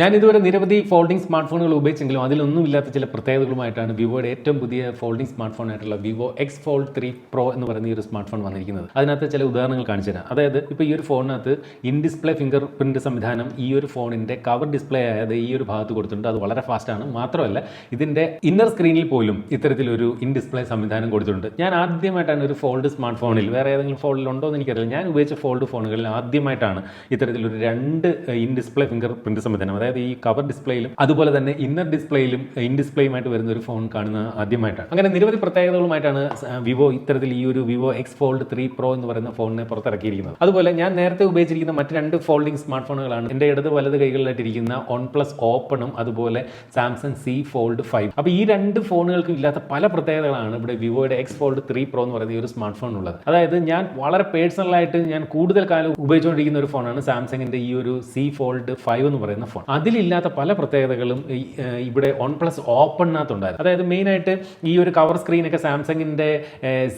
ഞാൻ ഇതുവരെ നിരവധി ഫോൾഡിംഗ് സ്മാർട്ട് ഫോണുകൾ ഉപയോഗിച്ചെങ്കിലും അതിലൊന്നും ഇല്ലാത്ത ചില പ്രത്യേകതകളുമായിട്ടാണ് വിവോയുടെ ഏറ്റവും പുതിയ ഫോൾഡിംഗ് സ്മാർട്ട് ഫോൺ ആയിട്ടുള്ള Vivo X Fold three Pro എന്ന് പറയുന്ന ഈ ഒരു സ്മാർട്ട് ഫോൺ വന്നിരിക്കുന്നത്. അതിനകത്ത് ചില ഉദാഹരണങ്ങൾ കാണിച്ചു തരാം. അതായത് ഇപ്പോൾ ഈ ഒരു ഫോണിനകത്ത് ഇൻ ഡിസ്പ്ലേ ഫിംഗർ പ്രിന്റ് സംവിധാനം ഈ ഒരു ഫോണിന്റെ കവർ ഡിസ്പ്ലേ ആയത് ഈ ഒരു ഭാഗത്ത് കൊടുത്തിട്ടുണ്ട്. അത് വളരെ ഫാസ്റ്റാണ്. മാത്രമല്ല ഇതിന്റെ ഇന്നർ സ്ക്രീനിൽ പോലും ഇത്തരത്തിലൊരു ഇൻ ഡിസ്പ്ലേ സംവിധാനം കൊടുത്തിട്ടുണ്ട്. ഞാൻ ആദ്യമായിട്ടാണ് ഒരു ഫോൾഡ് സ്മാർട്ട് ഫോണിൽ വേറെ ഏതെങ്കിലും ഫോണിൽ ഉണ്ടോ എന്ന് എനിക്കറിയില്ല. ഞാൻ ഉപയോഗിച്ച ഫോൾഡ് ഫോണുകളിൽ ആദ്യമായിട്ടാണ് ഇത്തരത്തിലൊരു രണ്ട് ഇൻ ഡിസ്പ്ലേ ഫിംഗർ പ്രിന്റ് സംവിധാനം. അതായത് ഈ കവർ ഡിസ്പ്ലേയിലും അതുപോലെ തന്നെ ഇന്നർ ഡിസ്പ്ലേയിലും ഇൻ ഡിസ്പ്ലേയുമായിട്ട് വരുന്ന ഒരു ഫോൺ കാണുന്ന ആദ്യമായിട്ടാണ്. അങ്ങനെ നിരവധി പ്രത്യേകതകളുമായിട്ടാണ് വിവോ ഇത്തരത്തിൽ ഈ ഒരു Vivo X Fold three Pro എന്ന് പറയുന്ന ഫോണിനെ പുറത്തിറക്കിയിരിക്കുന്നത്. അതുപോലെ ഞാൻ നേരത്തെ ഉപയോഗിച്ചിരിക്കുന്ന മറ്റ് രണ്ട് ഫോൾഡിംഗ് സ്മാർട്ട് ഫോണുകളാണ് എന്റെ ഇടത് വലത് കൈകളിലായിട്ടിരിക്കുന്ന വൺ പ്ലസ് ഓപ്പണും അതുപോലെ സാംസങ് സി ഫോൾഡ് ഫൈവ് അപ്പോൾ ഈ രണ്ട് ഫോണുകൾക്കും ഇല്ലാത്ത പല പ്രത്യേകതകളാണ് ഇവിടെ വിവോയുടെ എക്സ് ഫോൾഡ് ത്രീ പ്രോ എന്ന് പറയുന്ന ഒരു സ്മാർട്ട് ഫോൺ ഉള്ളത്. അതായത് ഞാൻ വളരെ പേഴ്സണലായിട്ട് ഞാൻ കൂടുതൽ കാലം ഉപയോഗിച്ചുകൊണ്ടിരിക്കുന്ന ഒരു ഫോണാണ് സാംസങ്ങിന്റെ ഈ ഒരു സി ഫോൾഡ് ഫൈവ് എന്ന് പറയുന്ന ഫോൺ അതിലില്ലാത്ത പല പ്രത്യേകതകളും ഇവിടെ വൺ പ്ലസ് ഓപ്പണിനകത്തുണ്ടായിരുന്നു അതായത് മെയിനായിട്ട് ഈ ഒരു കവർ സ്ക്രീനൊക്കെ സാംസങ്ങിന്റെ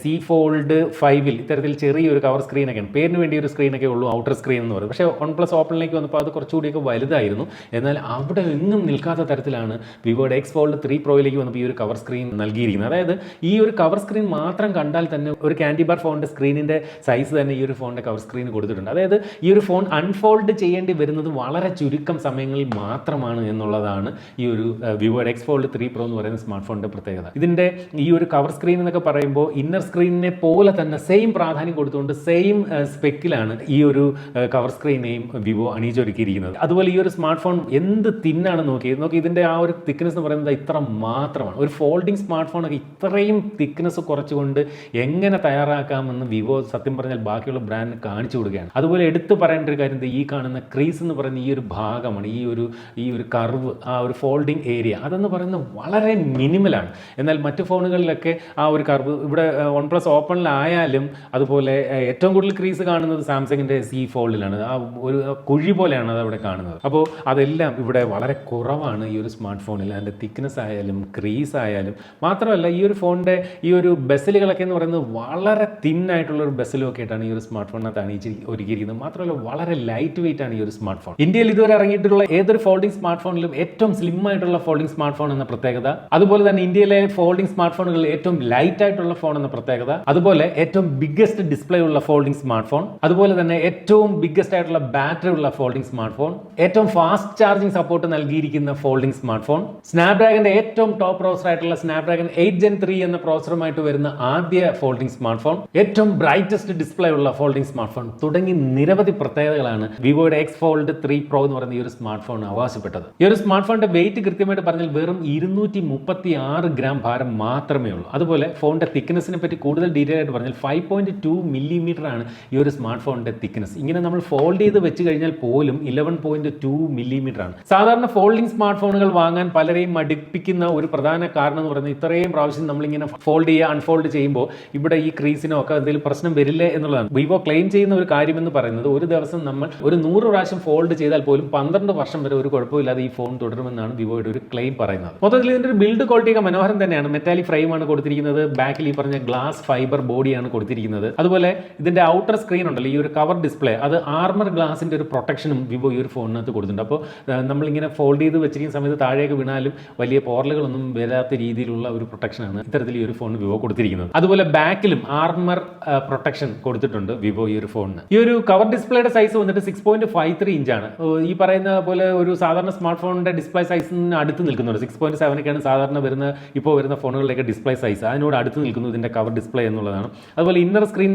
സി ഫോൾഡ് ഫൈവിൽ ഇത്തരത്തിൽ ചെറിയൊരു കവർ സ്ക്രീനൊക്കെയാണ് പേരിന് വേണ്ടി ഒരു സ്ക്രീനൊക്കെ ഉള്ളൂ ഔട്ടർ സ്ക്രീൻ എന്ന് പറയും. പക്ഷേ വൺ പ്ലസ് ഓപ്പണിലേക്ക് വന്നപ്പോൾ അത് കുറച്ചുകൂടിയൊക്കെ വലുതായിരുന്നു. എന്നാൽ അവിടെ എങ്ങും നിൽക്കാത്ത തരത്തിലാണ് വിവോയുടെ എക്സ് ഫോൾഡ് ത്രീ പ്രോയിലേക്ക് വന്നപ്പോൾ ഈ ഒരു കവർ സ്ക്രീൻ നൽകിയിരിക്കുന്നത്. അതായത് ഈ ഒരു കവർ സ്ക്രീൻ മാത്രം കണ്ടാൽ തന്നെ ഒരു ക്യാൻഡി ബാർ ഫോണിന്റെ സ്ക്രീനിന്റെ സൈസ് തന്നെ ഈ ഒരു ഫോണിന്റെ കവർ സ്ക്രീൻ കൊടുത്തിട്ടുണ്ട്. അതായത് ഈ ഒരു ഫോൺ അൺഫോൾഡ് ചെയ്യേണ്ടി വരുന്നത് വളരെ ചുരുക്കം സമയങ്ങളിൽ മാത്രമാണ് എന്നുള്ളതാണ് ഈ ഒരു Vivo X Fold three Pro എന്ന് പറയുന്ന സ്മാർട്ട് ഫോണിന്റെ പ്രത്യേകത. ഇതിന്റെ ഈ ഒരു കവർ സ്ക്രീൻ എന്നൊക്കെ പറയുമ്പോൾ ഇന്നർ സ്ക്രീനിനെ പോലെ തന്നെ സെയിം പ്രാധാന്യം കൊടുത്തുകൊണ്ട് സെയിം സ്പെക്കിലാണ് ഈ ഒരു കവർ സ്ക്രീനെയും വിവോ അണിയിച്ചൊരുക്കിയിരിക്കുന്നത് അതുപോലെ ഈ ഒരു സ്മാർട്ട് ഫോൺ എന്ത് തിന്നാണ് നോക്കിയത്? നോക്കി ഇതിന്റെ ആ ഒരു തിക്നെസ് എന്ന് പറയുന്നത് ഇത്ര മാത്രമാണ്. ഒരു ഫോൾഡിംഗ് സ്മാർട്ട് ഫോണൊക്കെ ഇത്രയും തിക്നെസ് കുറച്ചുകൊണ്ട് എങ്ങനെ തയ്യാറാക്കാമെന്ന് വിവോ സത്യം പറഞ്ഞാൽ ബാക്കിയുള്ള ബ്രാൻഡ് കാണിച്ചു കൊടുക്കുകയാണ്. അതുപോലെ എടുത്തു പറയേണ്ട ഒരു കാര്യം ഈ കാണുന്ന ക്രീസ് എന്ന് പറയുന്ന ഈ ഒരു ഭാഗമാണ് ഈ ഈ ഒരു കർവ് ആ ഒരു ഫോൾഡിങ് ഏരിയ അതെന്ന് പറയുന്നത് വളരെ മിനിമലാണ് എന്നാൽ മറ്റ് ഫോണുകളിലൊക്കെ ആ ഒരു കർവ് ഇവിടെ വൺ പ്ലസ് ഓപ്പണിലായാലും അതുപോലെ ഏറ്റവും കൂടുതൽ ക്രീസ് കാണുന്നത് സാംസങ്ങിന്റെ സി ഫോൾഡിലാണ്. ആ ഒരു കുഴി പോലെയാണ് അത് അവിടെ കാണുന്നത്. അപ്പോൾ അതെല്ലാം ഇവിടെ വളരെ കുറവാണ് ഈ ഒരു സ്മാർട്ട് ഫോണിൽ അതിന്റെ തിക്നെസ് ആയാലും ക്രീസ് ആയാലും. മാത്രമല്ല ഈ ഒരു ഫോണിന്റെ ഈ ഒരു ബെസലുകളൊക്കെ എന്ന് പറയുന്നത് വളരെ തിൻ ആയിട്ടുള്ള ഒരു ബെസലും ഒക്കെ ആയിട്ടാണ് ഈ ഒരു സ്മാർട്ട് ഫോണിനകത്ത് അണിയിച്ച് ഒരുക്കിയിരിക്കുന്നത്. മാത്രമല്ല വളരെ ലൈറ്റ് വെയിറ്റ് ആണ് ഈ ഒരു സ്മാർട്ട് ഫോൺ ഇന്ത്യയിൽ ഇതുവരെ ഇറങ്ങിയിട്ടുള്ള ഏതൊരു ഫോൾഡിംഗ് സ്മാർട്ട് ഫോണിലും ഏറ്റവും സ്ലിം ആയിട്ടുള്ള ഫോൾഡിംഗ് സ്മാർട്ട് ഫോൺ എന്ന പ്രത്യേകത. അതുപോലെ തന്നെ ഇന്ത്യയിലെ ഫോൾഡിംഗ് സ്മാർട്ട് ഫോണുകളിൽ ഏറ്റവും ലൈറ്റ് ആയിട്ടുള്ള ഫോൺ എന്ന പ്രത്യേകത. അതുപോലെ ഏറ്റവും ബിഗ്ഗസ്റ്റ് ഡിസ്പ്ലേ ഉള്ള ഫോൾഡിംഗ് സ്മാർട്ട് ഫോൺ അതുപോലെ തന്നെ ഏറ്റവും ബിഗ്ഗസ്റ്റ് ആയിട്ടുള്ള ബാറ്ററി ഉള്ള ഫോൾഡിംഗ് സ്മാർട്ട് ഫോൺ ഏറ്റവും ഫാസ്റ്റ് ചാർജിംഗ് സപ്പോർട്ട് നൽകിയിരിക്കുന്ന ഫോൾഡിംഗ് സ്മാർട്ട് ഫോൺ സ്നാപ്ഡ്രാഗന്റെ ഏറ്റവും ടോപ്പ് പ്രോസർ ആയിട്ടുള്ള സ്നാപ്ഡ്രാഗൺ എയ്റ്റ് ജെൻ ത്രീ എന്ന പ്രോസറുമായിട്ട് വരുന്ന ആദ്യ ഫോൾഡിംഗ് സ്മാർട്ട് ഫോൺ ഏറ്റവും ബ്രൈറ്റസ്റ്റ് ഡിസ്പ്ലേ ഉള്ള ഫോൾഡിംഗ് സ്മാർട്ട് ഫോൺ തുടങ്ങി നിരവധി പ്രത്യേകതകളാണ് വിവോയുടെ എക്സ് ഫോൾഡ് ത്രീ പ്രോ എന്ന് പറയുന്ന ഈ ഒരു സ്മാർട്ട് ഫോൺ അവകാശപ്പെട്ടത് ഈ ഒരു സ്മാർട്ട് ഫോണിന്റെ വെയിറ്റ് കൃത്യമായിട്ട് പറഞ്ഞാൽ വെറും ഇരുന്നൂറ്റി മുപ്പത്തി ആറ് ഗ്രാം ഭാരം മാത്രമേ ഉള്ളൂ. അതുപോലെ ഫോണിന്റെ തിക്നെസ്സിനെ പറ്റി കൂടുതൽ ഡീറ്റെയിൽ ആയിട്ട് പറഞ്ഞാൽ ഫൈവ് പോയിന്റ് ടു മില്ലിമീറ്റർ ആണ് ഈ ഒരു സ്മാർട്ട് ഫോണിന്റെ തിക്നെസ് ഇങ്ങനെ നമ്മൾ ഫോൾഡ് ചെയ്ത് വെച്ച് കഴിഞ്ഞാൽ പോലും ഇലവൻ പോയിന്റ് ടു മില്ലിമീറ്റർ ആണ്. സാധാരണ ഫോൾഡിംഗ് സ്മാർട്ട് ഫോണുകൾ വാങ്ങാൻ പലരെയും മടുപ്പിക്കുന്ന ഒരു പ്രധാന കാരണം എന്ന് പറയുന്നത് ഇത്രയും പ്രാവശ്യം നമ്മളിങ്ങനെ ഫോൾഡ് ചെയ്യുക അൺഫോൾഡ് ചെയ്യുമ്പോൾ ഇവിടെ ഈ ക്രീസിനോ ഒക്കെ എന്തെങ്കിലും പ്രശ്നം വരില്ലേ എന്നുള്ളതാണ്. വിവോ ക്ലെയിം ചെയ്യുന്ന ഒരു കാര്യമെന്ന് പറയുന്നത് ഒരു ദിവസം നമ്മൾ ഒരു നൂറ് പ്രാവശ്യം ഫോൾഡ് ചെയ്താൽ പോലും പന്ത്രണ്ട് വർഷം വരെ ഒരു കുഴപ്പമില്ലാതെ ഈ ഫോൺ തുടരുമെന്നാണ് വിവോയുടെ ഒരു ക്ലെയിം പറയുന്നത്. മൊത്തത്തിൽ ഇതിന്റെ ഒരു ബിൽഡ് ക്വാളിറ്റി ഒക്കെ മനോഹരം തന്നെയാണ്. മെറ്റാലിക് ഫ്രെയിം ആണ് കൊടുത്തിരിക്കുന്നത്. ബാക്കിൽ ഈ പറഞ്ഞ ഗ്ലാസ് ഫൈബർ ബോഡിയാണ് കൊടുത്തിരിക്കുന്നത്. അതുപോലെ ഇതിന്റെ ഔട്ടർ സ്ക്രീൻ ഉണ്ടല്ലോ ഈ ഒരു കവർ ഡിസ്പ്ലേ അത് ആർമർ ഗ്ലാസിന്റെ ഒരു പ്രൊട്ടക്ഷനും വിവോ ഈ ഒരു ഫോണിനകത്ത് കൊടുത്തിട്ടുണ്ട്. അപ്പോൾ നമ്മളിങ്ങനെ ഫോൾഡ് ചെയ്ത് വെച്ചിരിക്കുന്ന സമയത്ത് താഴേക്ക് വീണാലും വലിയ പോറലുകളൊന്നും വരാത്ത രീതിയിലുള്ള ഒരു പ്രൊട്ടക്ഷനാണ് ഇത്തരത്തിൽ ഈ ഒരു ഫോൺ വിവോ കൊടുത്തിരിക്കുന്നത്. അതുപോലെ ബാക്കിലും ആർമർ പ്രൊട്ടക്ഷൻ കൊടുത്തിട്ടുണ്ട് വിവോ ഈ ഒരു ഫോണിന്. ഈ ഒരു കവർ ഡിസ്പ്ലേയുടെ സൈസ് വന്നിട്ട് സിക്സ് പോയിന്റ് ഫൈവ് ത്രീ ഇഞ്ചാണ് ഈ പറയുന്ന പോലെ ഒരു സാധാരണ സ്മാർട്ട് ഫോണിന്റെ ഡിസ്പ്ലേ സൈസിന് അടുത്ത് നിൽക്കുന്നുണ്ട് സിക്സ് പോയിന്റ് സെവൻ ഒക്കെയാണ് സാധാരണ വരുന്ന ഇപ്പോൾ വരുന്ന ഫോണുകളിലേക്ക് ഡിസ്പ്ലേ സൈസ് അതിനോട് അടുത്ത് നിൽക്കുന്നു ഇതിന്റെ കവർ ഡിസ്പ്ലേ എന്നുള്ളതാണ്. അതുപോലെ ഇന്നർ സ്ക്രീൻ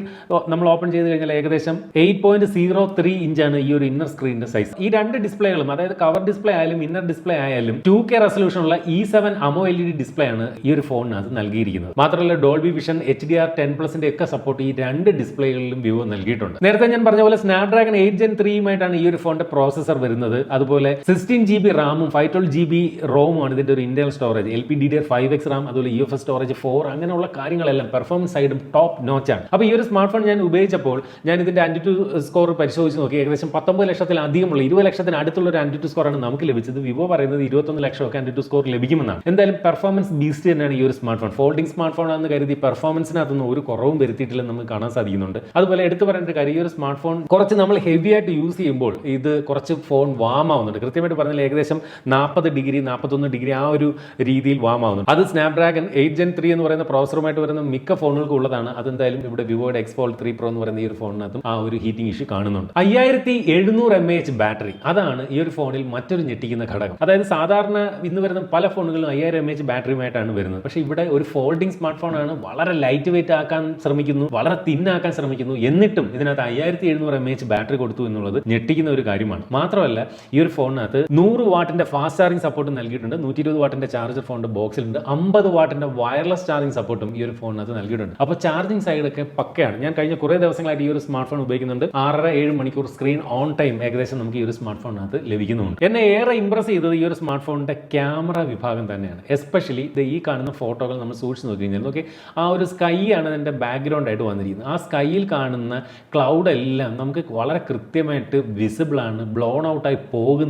നമ്മൾ ഓപ്പൺ ചെയ്ത് കഴിഞ്ഞാൽ ഏകദേശം എയ്റ്റ് പോയിന്റ് സീറോ ത്രീ ഇഞ്ചാണ് ഈ ഒരു ഇന്നർ സ്ക്രീനിന്റെ സൈസ് ഈ രണ്ട് ഡിസ്പ്ലേകളും അതായത് കവർ ഡിസ്പ്ലേ ആയാലും ഇന്നർ ഡിസ്പ്ലേ ആയാലും ടു കെ റെസൊല്യൂഷൻ ഉള്ള E seven AMOLED display ആണ് ഈ ഒരു ഫോണിനകത്ത് നൽകിയിരിക്കുന്നത്. മാത്രമല്ല Dolby Vision H D R ten പ്ലസിന്റെ ഒക്കെ സപ്പോർട്ട് ഈ രണ്ട് ഡിസ്പ്ലേകളിലും വിവോ നൽകിയിട്ടുണ്ട്. നേരത്തെ ഞാൻ പറഞ്ഞ പോലെ സ്നാപ്ഡ്രാഗൺ എയ്റ്റ് ജെൻ ത്രീയുമായിട്ടാണ് ഈ ഒരു ഫോണിന്റെ പ്രോസസർ വരുന്നത്. അതുപോലെ സിക്സ്റ്റീൻ ജി ബി റാമും ഫൈവ് ട്വൽവ് ജി ബി റോമാണ് ഇതിന്റെ ഒരു internal storage L P D D five X RAM അതുപോലെ യു എഫ് സ്റ്റോറേജ് ഫോർ അങ്ങനെയുള്ള കാര്യങ്ങളെല്ലാം പെർഫോമൻസ് സൈഡും ടോപ്പ് നോച്ചാണ് അപ്പോൾ ഈ ഒരു സ്മാർട്ട് ഫോൺ ഞാൻ ഉപയോഗിച്ചപ്പോൾ ഞാൻ ഇതിന്റെ ടു സ്കോർ പരിശോധിച്ച് നോക്കി. ഏകദേശം പത്തൊമ്പത് ലക്ഷത്തിലധികമുള്ള ഇരുപത് ലക്ഷത്തിന് അടുത്തുള്ള ഒരു ആന്റി സ്കോർ ആണ് നമുക്ക് ലഭിച്ചത്. വിവോ പറയുന്നത് ഇരുപത്തൊന്ന് ലക്ഷമൊക്കെ ടു സ്കോർ ലഭിക്കുമെന്നാണ്. എന്തായാലും പെർഫോമൻസ് ബീസ്റ്റ് തന്നെയാണ് ഈ ഒരു smart phone folding smart phone ആണെന്ന് കരുതി പെർഫോമൻസിനകത്തൊന്നും ഒരു കുറവും വരുത്തിയിട്ടില്ലെന്ന് നമുക്ക് കാണാൻ സാധിക്കുന്നുണ്ട്. അതുപോലെ എടുത്തു പറയേണ്ട കാര്യം ഈ ഒരു സ്മാർട്ട് ഫോൺ കുറച്ച് നമ്മൾ ഹെവി ആയിട്ട് യൂസ് ചെയ്യുമ്പോൾ ഇത് കുറച്ച് ഫോൺ വാം ആവുന്നുണ്ട് കൃത്യമായിട്ട് പറഞ്ഞാൽ ഏകദേശം നാൽപ്പത് ഡിഗ്രി നാൽപ്പത്തൊന്ന് ഡിഗ്രി ആ ഒരു രീതിയിൽ വാം ആവുന്നുണ്ട് അത് സ്നാപ്ഡ്രാഗൺ എയ്റ്റ് ജെൻ ത്രീ എന്ന് പറയുന്ന പ്രോസറുമായിട്ട് വരുന്ന മിക്ക ഫോണുകൾക്കും ഉള്ളതാണ്. അതെന്തായാലും ഇവിടെ വിവോയുടെ എക്സ്പോൾ ത്രീ പ്രോ എന്ന് പറയുന്ന ഈ ഒരു ഫോണിനകത്തും ആ ഒരു ഹീറ്റിംഗ് ഇഷ്യൂ കാണുന്നുണ്ട്. അയ്യായിരത്തി എഴുന്നൂറ് എം എച്ച് ബാറ്ററി അതാണ് ഈ ഒരു ഫോണിൽ മറ്റൊരു ഞെട്ടിക്കുന്ന ഘടകം. അതായത് സാധാരണ ഇന്ന് വരുന്ന പല ഫോണുകളും അയ്യായിരം എം എച്ച് ബാറ്ററിയുമായിട്ടാണ് വരുന്നത്. പക്ഷേ ഇവിടെ ഒരു ഫോൾഡിംഗ് സ്മാർട്ട് ഫോണാണ് വളരെ ലൈറ്റ് വെയിറ്റ് ആക്കാൻ ശ്രമിക്കുന്നു വളരെ തിന്നാക്കാൻ ശ്രമിക്കുന്നു. എന്നിട്ടും ഇതിനകത്ത് അയ്യായിരത്തി എഴുന്നൂറ് എം എച്ച് ബാറ്ററി കൊടുത്തു എന്നുള്ളത് ഞെട്ടിക്കുന്ന ഒരു കാര്യമാണ്. മാത്രമല്ല ഈ ഒരു ഫോണിനകത്ത് നൂറ് വാട്ടിന്റെ ഫാസ്റ്റ് ചാർജിംഗ് സപ്പോർട്ട് നൽകിയിട്ടുണ്ട്. നൂറ്റി ഇരുപത് വാട്ടിന്റെ ചാർജർ ഫോണിന്റെ ബോക്സിലുണ്ട് അമ്പത് വാട്ടിന്റെ വയർലെസ് ചാർജിംഗ് സപ്പോർട്ടും ഈ ഒരു ഫോണിനകത്ത് നൽകിയിട്ടുണ്ട്. അപ്പോൾ ചാർജിംഗ് സൈഡൊക്കെ പക്കയാണ്. ഞാൻ കഴിഞ്ഞ കുറേ ദിവസങ്ങളായിട്ട് ഈ ഒരു സ്മാർട്ട് ഫോൺ ഉപയോഗിക്കുന്നുണ്ട്. ആറര ഏഴ് മണിക്കൂർ സ്ക്രീൻ ഓൺ ടൈം ഏകദേശം നമുക്ക് ഈ ഒരു സ്മാർട്ട് ഫോണിനകത്ത് ലഭിക്കുന്നുണ്ട്. എന്നെ ഏറെ ഇംപ്രസ് ചെയ്തത് ഈ ഒരു സ്മാർട്ട് ഫോണിന്റെ ക്യാമറ വിഭാഗം തന്നെയാണ്. എസ്പെഷ്യലി ഇത് ഈ കാണുന്ന ഫോട്ടോകൾ നമ്മൾ സൂക്ഷിച്ച് നോക്കി കഴിഞ്ഞാൽ ഓക്കെ ആ ഒരു സ്കൈ ആണ് അതിന്റെ ബാക്ക്ഗ്രൗണ്ട് ആയിട്ട് വന്നിരിക്കുന്നത്. ആ സ്കൈയിൽ കാണുന്ന ക്ലൗഡ് എല്ലാം നമുക്ക് വളരെ കൃത്യമായിട്ട് വിസിബിൾ ആണ് ബ്ലോൺ ഔട്ടായി പോകുന്നില്ല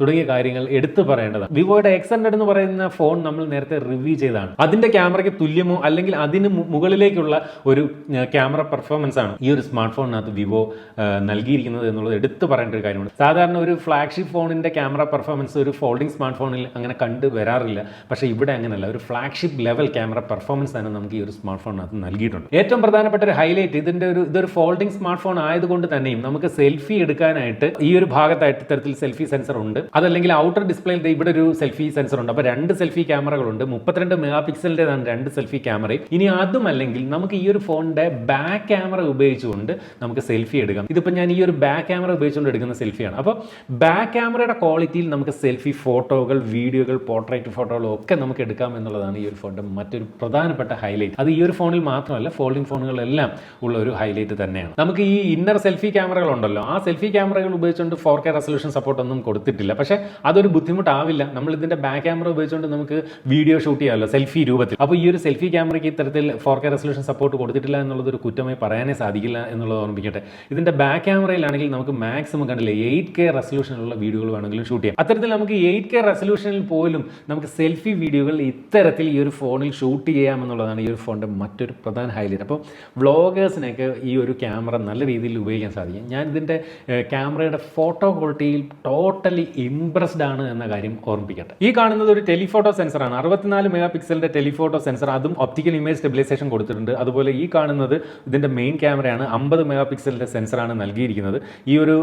തുടങ്ങിയ കാര്യങ്ങൾ എടുത്തു പറയേണ്ടതാണ്. വിവോയുടെ എക്സ് ഹൺഡ്രഡ് എന്ന് പറയുന്ന ഫോൺ നമ്മൾ നേരത്തെ റിവ്യൂ ചെയ്തതാണ്. അതിന്റെ ക്യാമറയ്ക്ക് തുല്യമോ അല്ലെങ്കിൽ അതിന് മുകളിലേക്കുള്ള ഒരു ക്യാമറ പെർഫോമൻസ് ആണ് ഈ ഒരു സ്മാർട്ട് ഫോണിനകത്ത് വിവോ നൽകിയിരിക്കുന്നത് എന്നുള്ളത് എടുത്തു പറയേണ്ട ഒരു കാര്യമാണ്. സാധാരണ ഒരു ഫ്ലാഗ്ഷിപ്പ് ഫോണിന്റെ ക്യാമറ പെർഫോമൻസ് ഒരു ഫോൾഡിംഗ് സ്മാർട്ട് ഫോണിൽ അങ്ങനെ കണ്ടു വരാറില്ല. പക്ഷേ ഇവിടെ അങ്ങനെയല്ല. ഒരു ഫ്ലാഗ്ഷിപ്പ് ലെവൽ ക്യാമറ പെർഫോമൻസ് തന്നെ നമുക്ക് ഈ ഒരു സ്മാർട്ട് ഫോണിനകത്ത് നൽകിയിട്ടുണ്ട്. ഏറ്റവും പ്രധാനപ്പെട്ട ഒരു ഹൈലൈറ്റ് ഇതിന്റെ ഒരു ഇതൊരു ഫോൾഡിംഗ് സ്മാർട്ട് ഫോൺ ആയതുകൊണ്ട് തന്നെയും നമുക്ക് സെൽഫി എടുക്കാനായിട്ട് ഈ ഒരു ഭാഗത്തായിട്ട് ഇത്തരത്തിൽ സെൽഫി സെൻസർ ഉണ്ട് അതല്ലെങ്കിൽ ഔട്ടർ ഡിസ്പ്ലേയിൽ ഇവിടെ ഒരു സെൽഫി സെൻസർ ഉണ്ട് അപ്പോൾ രണ്ട് സെൽഫി ക്യാമറകളുണ്ട്. മുപ്പത്തിരണ്ട് മെഗാ പിക്സലിന്റെതാണ് രണ്ട് സെൽഫി ക്യാമറയും. ഇനി അതുമല്ലെങ്കിൽ നമുക്ക് ഈ ഒരു ഫോണിന്റെ ബാക്ക് ക്യാമറ ഉപയോഗിച്ചുകൊണ്ട് നമുക്ക് സെൽഫി എടുക്കാം. ഇതിപ്പോൾ ഞാൻ ഈ ഒരു ബാക്ക് ക്യാമറ ഉപയോഗിച്ചുകൊണ്ട് എടുക്കുന്ന സെൽഫിയാണ്. അപ്പോൾ ബാക്ക് ക്യാമറയുടെ ക്വാളിറ്റിയിൽ നമുക്ക് സെൽഫി ഫോട്ടോകൾ വീഡിയോകൾ പോർട്രേറ്റ് ഫോട്ടോകൾ ഒക്കെ നമുക്ക് എടുക്കാം എന്നുള്ളതാണ് ഈ ഒരു ഫോണിന്റെ മറ്റൊരു പ്രധാനപ്പെട്ട ഹൈലൈറ്റ്. അത് ഈ ഒരു ഫോണിൽ മാത്രമല്ല ഫോൾഡിംഗ് ഫോണുകളെല്ലാം ഉള്ള ഒരു ഹൈലൈറ്റ് തന്നെയാണ്. നമുക്ക് ഈ ഇന്നർ സെൽഫി ക്യാമറകൾ ഉണ്ടല്ലോ ആ സെൽഫി ക്യാമറകൾ ഉപയോഗിച്ചുകൊണ്ട് ഫോർ കെ റെസൊല്യൂഷൻ സപ്പോർട്ട് ഒന്നും കൊടുത്തിട്ടില്ല. പക്ഷേ അതൊരു ബുദ്ധിമുട്ടാവില്ല. നമ്മൾ ഇതിന്റെ ബാക്ക് ക്യാമറ ഉപയോഗിച്ചുകൊണ്ട് നമുക്ക് വീഡിയോ ഷൂട്ട് ചെയ്യാമല്ലോ സെൽഫി രൂപത്തിൽ. അപ്പോൾ ഈ ഒരു സെൽഫി ക്യാമറയ്ക്ക് ഇത്തരത്തിൽ ഫോർ കെ റെസൊല്യൂഷൻ സപ്പോർട്ട് കൊടുത്തിട്ടില്ല എന്നുള്ളത് ഒരു കുറ്റമായി പറയാനേ സാധിക്കില്ല എന്നുള്ളത് ഓർമ്മിക്കട്ടെ. ഇതിന്റെ ബാക്ക് ക്യാമറയിലാണെങ്കിൽ നമുക്ക് മാക്സിമം കണ്ടില്ലേ എയ്റ്റ് കെ റെസൊല്യൂഷനുള്ള വീഡിയോകൾ വേണമെങ്കിലും ഷൂട്ട് ചെയ്യാം. അത്തരത്തിൽ നമുക്ക് എയ്റ്റ് കെ റെസൊല്യൂഷനിൽ പോലും നമുക്ക് സെൽഫി വീഡിയോകൾ ഇത്തരത്തിൽ ഈ ഒരു ഫോണിൽ ഷൂട്ട് ചെയ്യാമെന്നുള്ളതാണ് ഈ ഒരു ഫോണിന്റെ മറ്റൊരു പ്രധാന ഹൈലൈറ്റ് അപ്പോൾ വ്ളോഗേഴ്സിനൊക്കെ ഈ ഒരു ക്യാമറ നല്ല രീതിയിൽ ഉപയോഗിക്കാൻ സാധിക്കും. ഞാൻ ഇതിന്റെ ക്യാമറയുടെ ഫോട്ടോ ക്വാളിറ്റിയിൽ ടോട്ടലി ഇംപ്രസ്ഡ് ആണ് എന്ന കാര്യം ഓർമ്മിപ്പിക്കട്ടെ. ഈ കാണുന്നത് ഒരു ടെലിഫോട്ടോ സെൻസറാണ്. അറുപത്തിനാല് മെഗാ പിക്സലിന്റെ ടെലിഫോട്ടോ സെൻസർ അതും ഒപ്റ്റിക്കൽ ഇമേജ് സ്റ്റെബിലൈസേഷൻ കൊടുത്തിട്ടുണ്ട്. അതുപോലെ ഈ കാണുന്നത് ഇതിന്റെ മെയിൻ ക്യാമറയാണ് അമ്പത് മെഗാ പിക്സലിന്റെ സെൻസറാണ് നൽകിയിരിക്കുന്നത്. ഈ ഒരു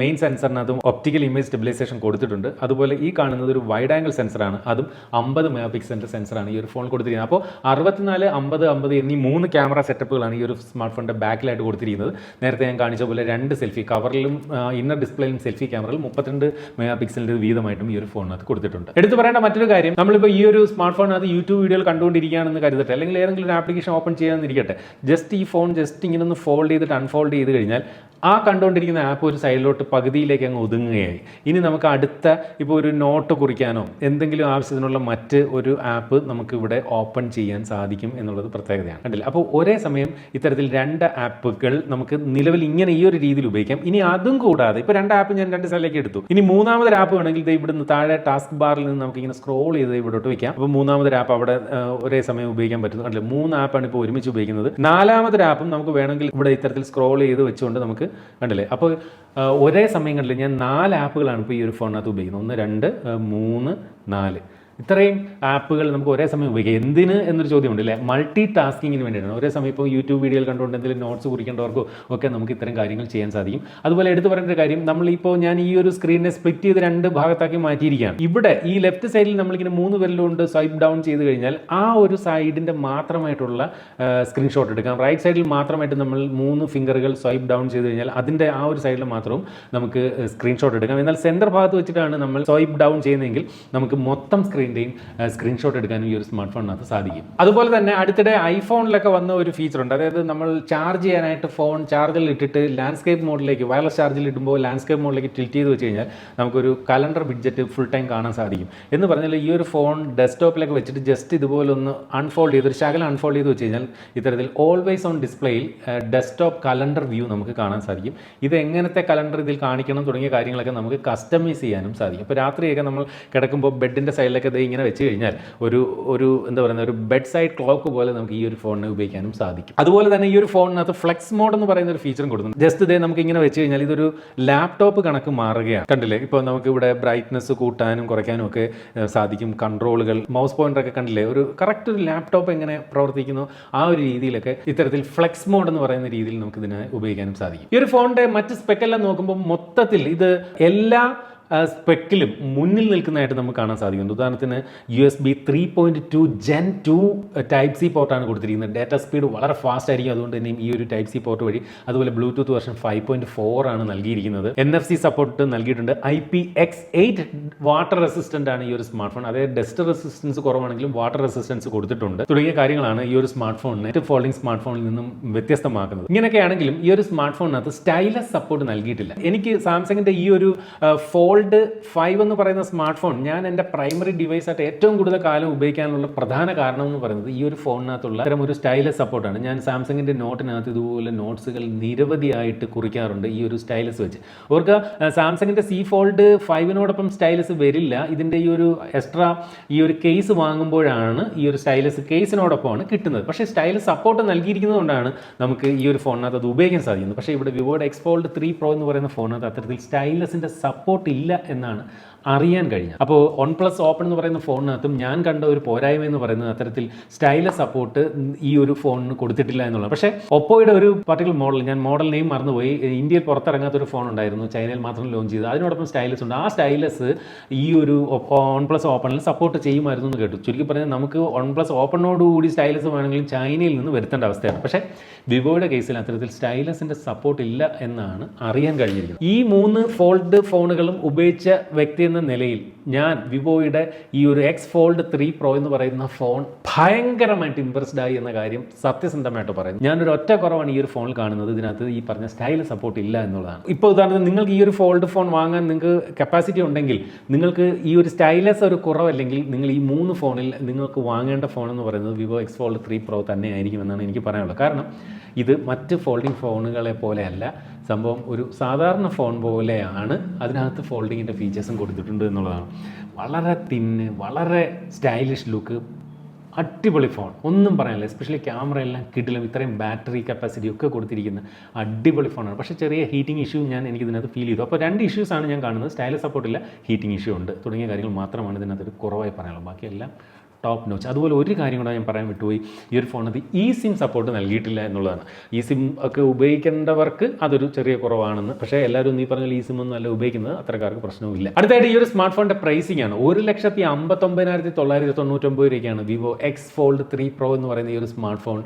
മെയിൻ സെൻസറിനകത്തും ഒപ്റ്റിക്കൽ ഇമേജ് സ്റ്റെബിലൈസേഷൻ കൊടുത്തിട്ടുണ്ട്. അതുപോലെ ഈ കാണുന്നത് ഒരു വൈഡ് ആംഗിൾ സെൻസറാണ് അതും അമ്പത് മെഗാ പിക്സലിന്റെ സെൻസറാണ് ഈ ഒരു ഫോൺ കൊടുത്തിരിക്കുന്നത്. അപ്പോൾ അറുപത്തിനാല് അമ്പത് അമ്പത് എന്നീ മൂന്ന് ക്യാമറ സെറ്റപ്പുകളാണ് ഈ ഒരു സ്മാർട്ട് ഫോണിന്റെ ബാക്കിലായിട്ട് കൊടുത്തിരിക്കുന്നത്. നേരത്തെ ഞാൻ കാണിച്ച പോലെ രണ്ട് സെൽഫി കവറിലും ഇന്നർ ഡിസ്പ്ലേയിലും സെൽഫി ക്യാമറയിൽ മുപ്പത്തിരണ്ട് മെഗാ പിക്സലിന്റെ വീതമായിട്ടും ഈ ഒരു ഫോണിനകത്ത് കൊടുത്തിട്ടുണ്ട്. എടുത്തു പറയേണ്ട മറ്റൊരു കാര്യം നമ്മളിപ്പോൾ ഈ ഒരു സ്മാർട്ട് ഫോണിനകത്ത് യൂട്യൂബ് വീഡിയോകൾ കണ്ടുകൊണ്ടിരിക്കുകയാണെന്ന് കരുതട്ടെ അല്ലെങ്കിൽ ഏതെങ്കിലും ഒരു ആപ്ലിക്കേഷൻ ഓപ്പൺ ചെയ്യാമെന്നിരിക്കട്ടെ ജസ്റ്റ് ഈ ഫോൺ ജസ്റ്റ് ഇങ്ങനെ ഒന്ന് ഫോൾഡ് ചെയ്തിട്ട് അൺഫോൾഡ് ചെയ്ത് കഴിഞ്ഞാൽ ആ കണ്ടുകൊണ്ടിരിക്കുന്ന ആപ്പ് ഒരു സൈഡിലോട്ട് പകുതിയിലേക്ക് അങ്ങ് ഒതുങ്ങുകയായി. ഇനി നമുക്ക് അടുത്ത ഇപ്പോൾ ഒരു നോട്ട് കുറിക്കാനോ എന്തെങ്കിലും ആവശ്യത്തിനുള്ള മറ്റ് ഒരു ആപ്പ് നമുക്ക് ഇവിടെ ഓപ്പൺ ചെയ്യാൻ സാധിക്കും എന്നുള്ളത് പ്രത്യേകതയാണ്. കണ്ടില്ല? അപ്പോൾ ഒരേ സമയം ഇത്തരത്തിൽ രണ്ട് ആപ്പുകൾ നമുക്ക് നിലവിൽ ഇങ്ങനെ ഈ ഒരു രീതിയിൽ ഉപയോഗിക്കാം. ഇനി അതും കൂടാതെ ഇപ്പോൾ രണ്ട് ആപ്പ് ഞാൻ രണ്ട് സ്ഥലത്തേക്ക് എടുത്തു. ഇനി മൂന്നാമതൊരു ആപ്പ് വേണമെങ്കിൽ ഇത് ഇവിടുന്ന് താഴെ ടാസ്ക് ബാറിൽ നിന്ന് നമുക്ക് ഇങ്ങനെ സ്ക്രോൾ ചെയ്ത് ഇവിടോട്ട് വയ്ക്കാം അപ്പോൾ മൂന്നാമതൊരു ആപ്പ് അവിടെ ഒരേ സമയം ഉപയോഗിക്കാൻ പറ്റുന്നു. കണ്ടില്ല? മൂന്ന് ആപ്പാണ് ഇപ്പോൾ ഒരുമിച്ച് ഉപയോഗിക്കുന്നത്. നാലാമതൊരു ആപ്പും നമുക്ക് വേണമെങ്കിൽ ഇവിടെ ഇത്തരത്തിൽ സ്ക്രോൾ ചെയ്ത് വെച്ചുകൊണ്ട് നമുക്ക് കണ്ടില്ലേ? അപ്പോൾ ഒരേ സമയം കണ്ടില്ലേ ഞാൻ നാല് ആപ്പുകളാണ് ഇപ്പോൾ ഈ ഒരു ഫോണിനകത്ത് ഉപയോഗിക്കുന്നത്. ഒന്ന് രണ്ട് മൂന്ന് നാല്. ഇത്രയും ആപ്പുകൾ നമുക്ക് ഒരേ സമയം ഉപയോഗിക്കാം. എന്തിന് എന്നൊരു ചോദ്യമുണ്ട് അല്ലേ? മൾട്ടി ടാസ്കിങ്ങിന് വേണ്ടിയിട്ടാണ്. ഒരേ സമയം ഇപ്പോൾ യൂട്യൂബ് വീഡിയോയിൽ കണ്ടുകൊണ്ട് എന്തെങ്കിലും നോട്ട്സ് കുറിക്കേണ്ടവർക്കോ ഒക്കെ നമുക്ക് ഇത്തരം കാര്യങ്ങൾ ചെയ്യാൻ സാധിക്കും. അതുപോലെ എടുത്തു പറയേണ്ട ഒരു കാര്യം നമ്മളിപ്പോൾ ഞാൻ ഈ ഒരു സ്ക്രീനിനെ സ്പ്ലിറ്റ് ചെയ്ത് രണ്ട് ഭാഗത്താക്കി മാറ്റിയിരിക്കുകയാണ്. ഇവിടെ ഈ ലെഫ്റ്റ് സൈഡിൽ നമ്മളിങ്ങനെ മൂന്ന് വിരലുകൊണ്ട് സ്വൈപ്പ് ഡൗൺ ചെയ്ത് കഴിഞ്ഞാൽ ആ ഒരു സൈഡിന്റെ മാത്രമായിട്ടുള്ള സ്ക്രീൻഷോട്ട് എടുക്കാം. റൈറ്റ് സൈഡിൽ മാത്രമായിട്ട് നമ്മൾ മൂന്ന് ഫിംഗറുകൾ സ്വൈപ്പ് ഡൗൺ ചെയ്ത് കഴിഞ്ഞാൽ അതിന്റെ ആ ഒരു സൈഡിൽ മാത്രവും നമുക്ക് സ്ക്രീൻഷോട്ട് എടുക്കാം. എന്നാൽ സെന്റർ ഭാഗത്ത് വെച്ചിട്ടാണ് നമ്മൾ സ്വൈപ്പ് ഡൗൺ ചെയ്യുന്നതെങ്കിൽ നമുക്ക് മൊത്തം സ്ക്രീനിന്റെയും സ്ക്രീൻഷോട്ട് എടുക്കാനും ഈ ഒരു സ്മാർട്ട് ഫോണിനകത്ത് സാധിക്കും. അതുപോലെ തന്നെ അടുത്തിടെ ഐഫോണിലൊക്കെ വന്ന ഒരു ഫീച്ചർ ഉണ്ട്. അതായത് നമ്മൾ ചാർജ് ചെയ്യാനായിട്ട് ഫോൺ ചാർജിൽ ഇട്ടിട്ട് ലാൻഡ്സ്കേപ്പ് മോഡിലേക്ക് വയർലെസ് ചാർജിൽ ഇടുമ്പോൾ ലാൻഡ്സ്കേപ്പ് മോഡിലേക്ക് ടിൽറ്റ് ചെയ്ത് വെച്ച് കഴിഞ്ഞാൽ നമുക്കൊരു കലണ്ടർ ബിഡ്ജറ്റ് ഫുൾ ടൈം കാണാൻ സാധിക്കും. എന്ന് പറഞ്ഞാൽ ഈ ഒരു ഫോൺ ഡെസ്ക്ടോപ്പിലേക്ക് വെച്ചിട്ട് ജസ്റ്റ് ഇതുപോലെ ഒന്ന് അൺഫോൾഡ് ചെയ്ത് ഒരു ശകലം അൺഫോൾഡ് ചെയ്ത് വെച്ച് കഴിഞ്ഞാൽ ഇത്തരത്തിൽ ഓൾവേസ് ഓൺ ഡിസ്പ്ലേയിൽ ഡെസ്ക്ടോപ്പ് കലണ്ടർ വ്യൂ നമുക്ക് കാണാൻ സാധിക്കും. ഇത് എങ്ങനത്തെ കലണ്ടർ ഇതിൽ കാണിക്കണം തുടങ്ങിയ കാര്യങ്ങളൊക്കെ നമുക്ക് കസ്റ്റമൈസ് ചെയ്യാനും സാധിക്കും. ഇപ്പോൾ രാത്രിയൊക്കെ നമ്മൾ കിടക്കുമ്പോൾ ബെഡിന്റെ സൈഡിലൊക്കെ ദേ ഇങ്ങനെ വെച്ച് കഴിഞ്ഞാൽ ഒരു ഒരു എന്താ പറയുന്ന ഒരു ബെഡ് സൈഡ് ക്ലോക്ക് പോലെ നമുക്ക് ഈ ഒരു ഫോണിനെ ഉപയോഗിക്കാനും സാധിക്കും. അതുപോലെ തന്നെ ഈ ഒരു ഫോണിനകത്ത് ഫ്ലെക്സ് മോഡ് എന്ന് പറയുന്ന ഒരു ഫീച്ചറും കൊടുക്കുന്നു ജസ്റ്റ് ഇതേ നമുക്ക് ഇങ്ങനെ വെച്ച് കഴിഞ്ഞാൽ ഇതൊരു ലാപ്ടോപ്പ് കണക്ക് മാറുകയാണ്. കണ്ടില്ലേ? ഇപ്പോൾ നമുക്ക് ഇവിടെ ബ്രൈറ്റ്നസ് കൂട്ടാനും കുറയ്ക്കാനും ഒക്കെ സാധിക്കും. കൺട്രോളുകൾ മൗസ് പോയിന്റർ ഒക്കെ കണ്ടില്ലേ? ഒരു കറക്റ്റ് ഒരു ലാപ്ടോപ്പ് എങ്ങനെ പ്രവർത്തിക്കുന്നു? ആ ഒരു രീതിയിലൊക്കെ ഇത്തരത്തിൽ ഫ്ലെക്സ് മോഡ് എന്ന് പറയുന്ന രീതിയിൽ നമുക്ക് ഇതിനെ ഉപയോഗിക്കാനും സാധിക്കും. ഈ ഒരു ഫോണിന്റെ മറ്റ് സ്പെക്കെല്ലാം നോക്കുമ്പോൾ മൊത്തത്തിൽ ഇത് എല്ലാ സ്പെക്കിലും മുന്നിൽ നിൽക്കുന്നതായിട്ട് നമുക്ക് കാണാൻ സാധിക്കുന്നു. ഉദാഹരണത്തിന് U S B three point two Gen two type C പോർട്ടാണ് കൊടുത്തിരിക്കുന്നത്. ഡാറ്റ സ്പീഡ് വളരെ ഫാസ്റ്റ് ആയിരിക്കും. അതുകൊണ്ട് തന്നെ ഈ ഒരു ടൈപ്പ് സി പോർട്ട് വഴി അതുപോലെ Bluetooth version five point four ആണ് നൽകിയിരിക്കുന്നത്. എൻ എഫ് സി സപ്പോർട്ട് നൽകിയിട്ടുണ്ട്. I P X eight water resistant ആണ് ഈ ഒരു സ്മാർട്ട് ഫോൺ അതായത് ഡസ്റ്റ് റെസിസ്റ്റൻസ് കുറവാണെങ്കിലും വാട്ടർ റെസിസ്റ്റൻസ് കൊടുത്തിട്ടുണ്ട്. തുടങ്ങിയ കാര്യങ്ങളാണ് ഈ ഒരു സ്മാർട്ട് നെറ്റ് ഫോൾഡിംഗ് സ്മാർട്ട് ഫോണിൽ നിന്നും വ്യത്യസ്തമാക്കുന്നത്. ഇങ്ങനെയൊക്കെ ആണെങ്കിലും ഈ ഒരു സ്മാർട്ട് ഫോണിനകത്ത് സ്റ്റൈലസ് സപ്പോർട്ട് നൽകിയിട്ടില്ല. എനിക്ക് സാംസങ്ങിന്റെ ഈ ഒരു ഫോൾഡ് ഫൈവ് എന്ന് പറയുന്ന സ്മാർട്ട് ഫോൺ ഞാൻ എന്റെ പ്രൈമറി ഡിവൈസ് ആയിട്ട് ഏറ്റവും കൂടുതൽ കാലം ഉപയോഗിക്കാനുള്ള പ്രധാന കാരണം എന്ന് പറയുന്നത് ഈ ഒരു ഫോണിനകത്തുള്ള ഇത്തരം ഒരു സ്റ്റൈലസ് സപ്പോർട്ടാണ് ഞാൻ സാംസങ്ങിന്റെ നോട്ടിനകത്ത് ഇതുപോലെ നോട്ട്സുകൾ നിരവധിയായിട്ട് കുറിക്കാറുണ്ട് ഈ ഒരു സ്റ്റൈലസ് വെച്ച്. അവർക്ക് സാംസങ്ങിന്റെ സി ഫോൾഡ് ഫൈവിനോടൊപ്പം സ്റ്റൈലസ് വരില്ല. ഇതിന്റെ ഈ ഒരു എക്സ്ട്രാ ഈ ഒരു കേസ് വാങ്ങുമ്പോഴാണ് ഈ ഒരു സ്റ്റൈലസ് കേസിനോടൊപ്പമാണ് കിട്ടുന്നത്. പക്ഷേ സ്റ്റൈലസ് സപ്പോർട്ട് നൽകിയിരിക്കുന്നതുകൊണ്ടാണ് നമുക്ക് ഈ ഒരു ഫോണിനകത്ത് അത് ഉപയോഗിക്കാൻ സാധിക്കുന്നത്. പക്ഷേ ഇവിടെ വിവോയുടെ എക്സ് ഫോൾഡ് ത്രീ പ്രോ എന്ന് പറയുന്ന ഫോണിനകത്ത് അത്തരത്തിൽ സ്റ്റൈലസിന്റെ സപ്പോർട്ട് ഇല്ല എന്നാണ്. അറിയാൻ കഴിഞ്ഞു. അപ്പോൾ വൺ പ്ലസ് ഓപ്പൺ എന്ന് പറയുന്ന ഫോണിനകത്തും ഞാൻ കണ്ട ഒരു പോരായ്മ എന്ന് പറയുന്നത് അത്തരത്തിൽ സ്റ്റൈലസ് സപ്പോർട്ട് ഈ ഒരു ഫോണിന് കൊടുത്തിട്ടില്ല എന്നുള്ളത് പക്ഷേ ഒപ്പോയുടെ ഒരു പർട്ടിക്കുലർ മോഡൽ ഞാൻ മോഡൽ നെയിം മറന്നുപോയി. ഇന്ത്യയിൽ പുറത്തിറങ്ങാത്ത ഒരു ഫോൺ ഉണ്ടായിരുന്നു ചൈനയിൽ മാത്രം ലോഞ്ച് ചെയ്ത് അതിനോടൊപ്പം സ്റ്റൈലസ് ഉണ്ട്. ആ സ്റ്റൈലസ് ഈ ഒരു വൺ പ്ലസ് ഓപ്പണിൽ സപ്പോർട്ട് ചെയ്യുമായിരുന്നു എന്ന് കേട്ടു. ചുരുക്കി പറഞ്ഞാൽ നമുക്ക് വൺ പ്ലസ് ഓപ്പണിനോടുകൂടി സ്റ്റൈലസ് വേണമെങ്കിലും ചൈനയിൽ നിന്ന് വരുത്തേണ്ട അവസ്ഥയാണ്. പക്ഷേ വിവോയുടെ കേസിൽ അത്തരത്തിൽ സ്റ്റൈലസിന്റെ സപ്പോർട്ട് ഇല്ല എന്നാണ് അറിയാൻ കഴിഞ്ഞിരിക്കുന്നത്. ഈ മൂന്ന് ഫോൾഡ് ഫോണുകളും ഉപയോഗിച്ച വ്യക്തി എന്ന നിലയിൽ ഞാൻ വിവോയുടെ ഈ ഒരു എക്സ് ഫോൾഡ് ത്രീ പ്രോ എന്ന് പറയുന്ന ഫോൺ ഭയങ്കരമായിട്ട് ഇമ്പ്രസ്ഡ് ആയി എന്ന കാര്യം സത്യസന്ധമായിട്ട് പറയുന്നു. ഞാനൊരു ഒറ്റ കുറവാണ് ഈ ഒരു ഫോണിൽ കാണുന്നത്. ഇതിനകത്ത് ഈ പറഞ്ഞ സ്റ്റൈൽ സപ്പോർട്ട് ഇല്ല എന്നുള്ളതാണ്. ഇപ്പോൾ ഉദാഹരണത്തിന് നിങ്ങൾക്ക് ഈ ഒരു ഫോൾഡ് ഫോൺ വാങ്ങാൻ നിങ്ങൾക്ക് കപ്പാസിറ്റി ഉണ്ടെങ്കിൽ നിങ്ങൾക്ക് ഈ ഒരു സ്റ്റൈലസ് ഒരു കുറവല്ലെങ്കിൽ നിങ്ങൾ ഈ മൂന്ന് ഫോണിൽ നിങ്ങൾക്ക് വാങ്ങേണ്ട ഫോൺ എന്ന് പറയുന്നത് Vivo X Fold three Pro തന്നെ ആയിരിക്കും എന്നാണ് എനിക്ക് പറയാനുള്ളത്. കാരണം ഇത് മറ്റ് ഫോൾഡിംഗ് ഫോണുകളെ പോലെയല്ല സംഭവം ഒരു സാധാരണ ഫോൺ പോലെയാണ് അതിനകത്ത് ഫോൾഡിങ്ങിന്റെ ഫീച്ചേഴ്സും കൊടുത്തിട്ടുണ്ട് എന്നുള്ളതാണ്. വളരെ തിന്ന് വളരെ സ്റ്റൈലിഷ് ലുക്ക് അടിപൊളി ഫോൺ ഒന്നും പറയാനില്ല എസ്പെഷ്യലി ക്യാമറ എല്ലാം കിട്ടിലും ഇത്രയും ബാറ്ററി കപ്പാസിറ്റി ഒക്കെ കൊടുത്തിരിക്കുന്ന അടിപൊളി ഫോണാണ് പക്ഷേ ചെറിയ ഹീറ്റിംഗ് ഇഷ്യൂ ഞാൻ എനിക്ക് ഇതിനകത്ത് ഫീൽ ചെയ്തു. അപ്പോൾ രണ്ട് ഇഷ്യൂസാണ് ഞാൻ കാണുന്നത്. സ്റ്റൈലസ് സപ്പോർട്ടില്ല ഹീറ്റിംഗ് ഇഷ്യൂ ഉണ്ട്. തുടങ്ങിയ കാര്യങ്ങൾ മാത്രമാണ് ഇതിനകത്ത് കുറവായി പറയാനുള്ളത്. ബാക്കിയെല്ലാം ടോപ്പ് നോച്ച് അതുപോലെ ഒരു കാര്യം കൂടെ ഞാൻ പറയാൻ വിട്ടുപോയി. ഈ ഒരു ഫോണിനകത്ത് ഇ സിം സപ്പോർട്ട് നൽകിയിട്ടില്ല എന്നുള്ളതാണ്. ഇ സിം ഒക്കെ ഉപയോഗിക്കേണ്ടവർക്ക് അതൊരു ചെറിയ കുറവാണെന്ന്. പക്ഷേ എല്ലാവരും നീ പറഞ്ഞാൽ ഈ സിം ഒന്നും അല്ല ഉപയോഗിക്കുന്നത്. അത്രക്കാർക്ക് പ്രശ്നവുമില്ല. അടുത്തായിട്ട് ഈ ഒരു സ്മാർട്ട് ഫോണിന്റെ പ്രൈസിംഗ് ആണ്. ഒരു ലക്ഷത്തി അമ്പത്തൊമ്പതിനായിരത്തി തൊള്ളായിരത്തി തൊണ്ണൂറ്റൊമ്പത് രൂപയ്ക്കാണ് Vivo X Fold three Pro എന്ന് പറയുന്ന ഈ ഒരു സ്മാർട്ട് ഫോൺ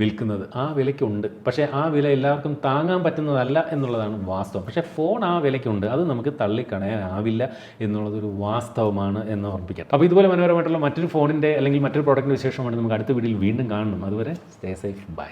വിൽക്കുന്നത്. ആ വിലയ്ക്കുണ്ട്. പക്ഷേ ആ വില എല്ലാവർക്കും താങ്ങാൻ പറ്റുന്നതല്ല എന്നുള്ളതാണ് വാസ്തവം. പക്ഷേ ഫോൺ ആ വിലയ്ക്കുണ്ട്. അത് നമുക്ക് തള്ളിക്കളയാനാവില്ല എന്നുള്ളതൊരു വാസ്തവമാണ് എന്ന് ഓർപ്പിക്കാം അപ്പോൾ ഇതുപോലെ മനോഹരമായിട്ടുള്ള മറ്റൊരു ഫോണിന്റെ അല്ലെങ്കിൽ മറ്റൊരു പ്രോഡക്റ്റിന്റെ വിശേഷമാണ് നമുക്ക് അടുത്ത വീഡിയോയിൽ വീണ്ടും കാണണം. അതുവരെ സ്റ്റേ സേഫ് ബൈ